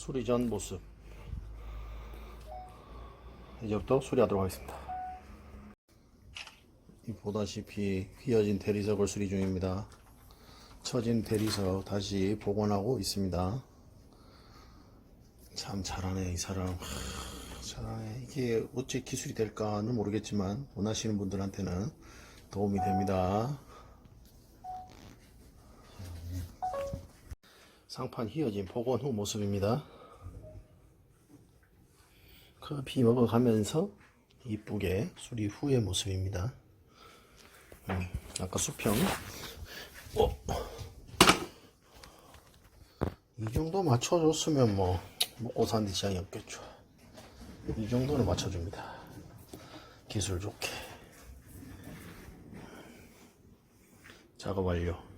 수리 전 모습. 이제부터 수리하도록 하겠습니다. 이 보다시피 휘어진 대리석을 수리 중입니다. 처진 대리석 다시 복원하고 있습니다. 참 잘하네 이 사람. 하, 잘하네. 이게 어째 기술이 될까는 모르겠지만 원하시는 분들한테는 도움이 됩니다 상판 휘어진 복원 후 모습입니다. 커피 먹어가면서 이쁘게 수리 후의 모습입니다. 음, 아까 수평. 어. 이 정도 맞춰줬으면 뭐 먹고 사는데 지장이 없겠죠. 이 정도는 맞춰줍니다. 기술 좋게. 작업 완료.